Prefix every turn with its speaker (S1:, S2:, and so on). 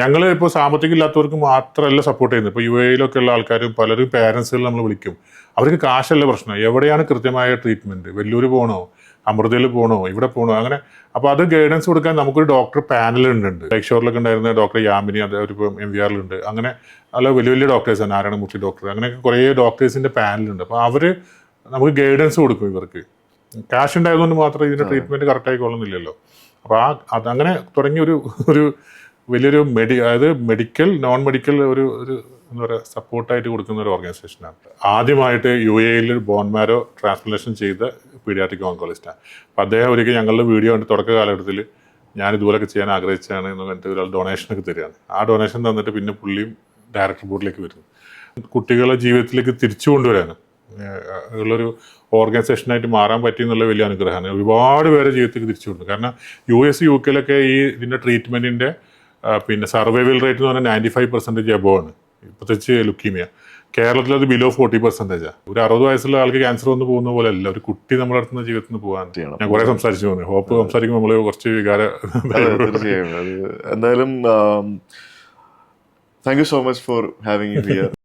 S1: ഞങ്ങൾ ഇപ്പോൾ സാമ്പത്തികം ഇല്ലാത്തവർക്ക് മാത്രമല്ല സപ്പോർട്ട് ചെയ്യുന്നത്. ഇപ്പോൾ യു എയിലൊക്കെ ഉള്ള ആൾക്കാരും പലരും പാരൻസുകൾ നമ്മൾ വിളിക്കും. അവർക്ക് കാശല്ല പ്രശ്നം. എവിടെയാണ് കൃത്യമായ ട്രീറ്റ്മെന്റ് വെല്ലൂർ പോകണോ അമൃതയിൽ പോകണോ ഇവിടെ പോകണോ അങ്ങനെ. അപ്പോൾ അത് ഗൈഡൻസ് കൊടുക്കാൻ നമുക്കൊരു ഡോക്ടർ പാനൽ ഉണ്ട് ലൈക്ഷോറിലൊക്കെ ഉണ്ടായിരുന്ന ഡോക്ടർ യാമിനി അത് ഒരു എം വി ആറിലുണ്ട് അങ്ങനെ അല്ല വലിയ വലിയ ഡോക്ടേഴ്സാണ് നാരായണമൂർത്തി ഡോക്ടർ അങ്ങനെയൊക്കെ കുറേ ഡോക്ടേഴ്സിന്റെ പാനലുണ്ട് അപ്പോൾ അവർ നമുക്ക് ഗൈഡൻസ് കൊടുക്കും ഇവർക്ക്. കാശ് ഉണ്ടായതുകൊണ്ട് മാത്രം ഇതിന്റെ ട്രീറ്റ്മെന്റ് കറക്റ്റായി ആയിക്കൊള്ളുന്നില്ലല്ലോ. അപ്പോൾ ആ അത് അങ്ങനെ തുടങ്ങിയ ഒരു ഒരു വലിയൊരു മെഡി അതായത് മെഡിക്കൽ നോൺ മെഡിക്കൽ ഒരു ഒരു എന്താ പറയുക സപ്പോർട്ടായിട്ട് കൊടുക്കുന്ന ഒരു ഓർഗനൈസേഷനാണ് ആദ്യമായിട്ട് യു എയിൽ ബോൺമാരോ ട്രാൻസ്പ്ലാന്റേഷൻ ചെയ്ത പീഡിയാട്രിക് ഓങ്കോളജിസ്റ്റാണ് അപ്പോൾ അദ്ദേഹം ഒരിക്കൽ ഞങ്ങളുടെ വീഡിയോ കണ്ട് തുടക്ക കാലഘട്ടത്തിൽ ഞാൻ ഇതുപോലൊക്കെ ചെയ്യാൻ ആഗ്രഹിച്ചാണ് എന്ന് പറഞ്ഞിട്ട് ഒരാൾ ഡൊണേഷനൊക്കെ തരികയാണ്. ആ ഡൊണേഷൻ തന്നിട്ട് പിന്നെ പുള്ളിയും ഡയറക്ടർ ബോർഡിലേക്ക് വരുന്നു. കുട്ടികളെ ജീവിതത്തിലേക്ക് തിരിച്ചു കൊണ്ടുവരാൻ ഉള്ളൊരു ഓർഗനൈസേഷനായിട്ട് മാറാൻ പറ്റി എന്നുള്ള വലിയ അനുഗ്രഹമാണ്. ഒരുപാട് പേരെ ജീവിതത്തിലേക്ക് തിരിച്ചു കൊണ്ടു കാരണം യു എസ് യു കെയിലൊക്കെ ഈ ഇതിന്റെ ട്രീറ്റ്മെന്റിന്റെ പിന്നെ സർവൈവൽ റേറ്റ് എന്ന് പറഞ്ഞാൽ നയന്റി ഫൈവ് പെർസെന്റേജ് അബോ ആണ്. പ്രത്യേകിച്ച് ലുക്കീമിയ കേരളത്തിൽ അത് ബിലോ ഫോർട്ടി പെർസെന്റേജാണ് ഒരു അറുപത് വയസ്സുള്ള ആൾക്ക് ക്യാൻസർ വന്ന് പോകുന്ന പോലെ അല്ല. ഒരു കുട്ടി നമ്മുടെ അടുത്ത് നിന്ന് ജീവിതത്തിൽ നിന്ന് പോകാൻ. ഞാൻ കുറെ സംസാരിച്ചു തോന്നി. ഹോപ്പ് സംസാരിക്കുമ്പോൾ നമ്മൾ കുറച്ച് വികാര
S2: എന്തായാലും thank you so much for having you here